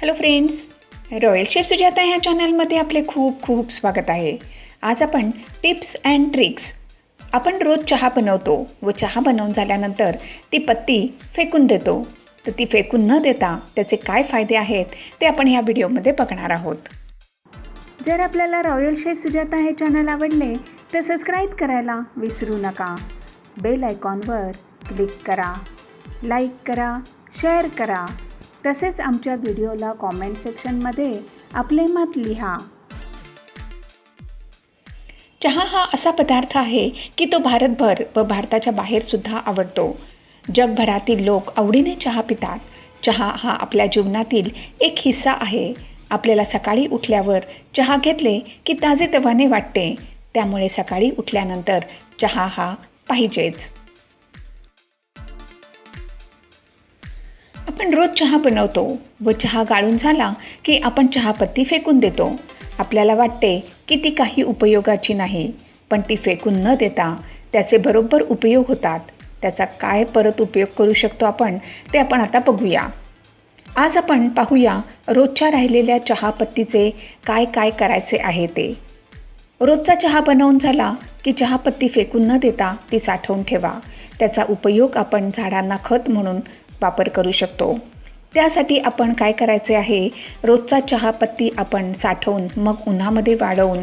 Hello friends royal chef Sujata ह्या चॅनलमध्ये आपले खूप खूप स्वागत आहे. आज आपण टिप्स अँड ट्रिक्स आपण रोज चहा बनवतो व चहा बनवून झाल्यानंतर ती पत्ती फेकून देतो. तर ती फेकून न देता त्याचे काय फायदे आहेत ते आपण ह्या व्हिडिओमध्ये बघणार आहोत. जर आपल्याला रॉयल शेफ सुजाता हे चॅनल आवडले तर सबस्क्राईब करायला विसरू नका. बेल आयकॉनवर क्लिक करा. लाईक करा शेअर करा. तसेच आमच्या व्हिडिओला कॉमेंट सेक्शनमध्ये आपले मत लिहा. चहा हा असा पदार्थ आहे की तो भारतभर व भारताच्या बाहेरसुद्धा आवडतो. जगभरातील लोक आवडीने चहा पितात. चहा हा आपल्या जीवनातील एक हिस्सा आहे. आपल्याला सकाळी उठल्यावर चहा घेतले की ताजेतवाने वाटते. त्यामुळे सकाळी उठल्यानंतर चहा हा पाहिजेच. आपण रोज चहा बनवतो व चहा गाळून झाला की आपण चहापत्ती फेकून देतो. आपल्याला वाटते की ती काही उपयोगाची नाही पण ती फेकून न देता त्याचे बरोबर उपयोग होतात. त्याचा काय परत उपयोग करू शकतो आपण ते आपण आता बघूया. आज आपण पाहूया रोजच्या राहिलेल्या चहापत्तीचे काय काय करायचे आहे ते. रोजचा चहा बनवून झाला की चहापत्ती फेकून न देता ती साठवून ठेवा. त्याचा उपयोग आपण झाडांना खत म्हणून वापर करू शकतो. त्यासाठी आपण काय करायचे आहे? रोजचा चहापत्ती आपण साठवून मग उन्हामध्ये वाळवून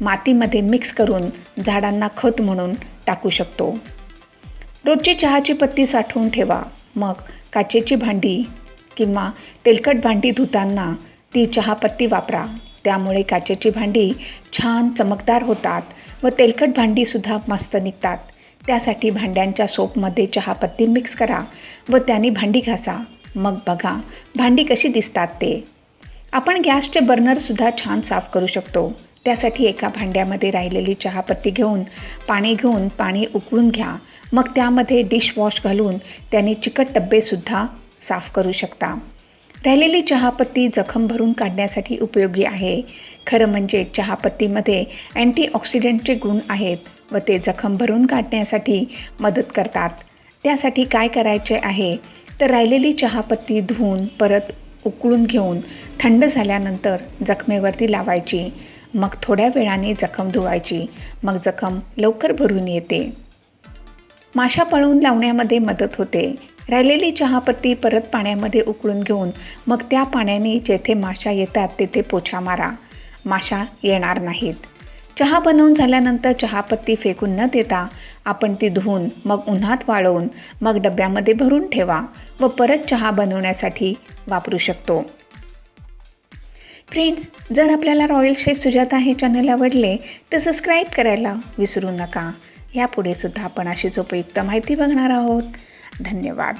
मातीमध्ये मिक्स करून झाडांना खत म्हणून टाकू शकतो. रोजची चहाची पत्ती साठवून ठेवा. मग काचेची भांडी किंवा तेलकट भांडी धुताना ती चहापत्ती वापरा. त्यामुळे काचेची भांडी छान चमकदार होतात व तेलकट भांडीसुद्धा मस्त निघतात. त्यासाठी भांड्यांच्या सोपमध्ये चहापत्ती मिक्स करा व त्याने भांडी घासा. मग बघा भांडी कशी दिसतात ते. आपण गॅसचे बर्नरसुद्धा छान साफ करू शकतो. त्यासाठी एका भांड्यामध्ये राहिलेली चहापत्ती घेऊन पाणी घेऊन पाणी उकळून घ्या. मग त्यामध्ये डिशवॉश घालून त्याने चिकट डब्बेसुद्धा साफ करू शकता. राहिलेली चहापत्ती जखम भरून काढण्यासाठी उपयोगी आहे. खरं म्हणजे चहापत्तीमध्ये अँटीऑक्सिडंटचे गुण आहेत. व ते जखम भरून काढण्यासाठी मदत करतात. त्यासाठी काय करायचे आहे? तर राहिलेली चहापत्ती धुवून परत उकळून घेऊन थंड झाल्यानंतर जखमेवरती लावायची. मग थोड्या वेळाने जखम धुवायची. मग जखम लवकर भरून येते. माशा पळवून लावण्यामध्ये मदत होते. राहिलेली चहापत्ती परत पाण्यामध्ये उकळून घेऊन मग त्या पाण्याने जेथे माशा येतात तेथे पोछा मारा. माशा येणार नाहीत. चहा बनवून झाल्यानंतर चहापत्ती फेकून न देता आपण ती धुवून मग उन्हात वाळवून मग डब्यामध्ये भरून ठेवा व परत चहा बनवण्यासाठी वापरू शकतो. फ्रेंड्स जर आपल्याला रॉयल शेफ सुजाता हे चॅनल आवडले तर सबस्क्राईब करायला विसरू नका. यापुढे सुद्धा आपण अशीच उपयुक्त माहिती बघणार आहोत. धन्यवाद.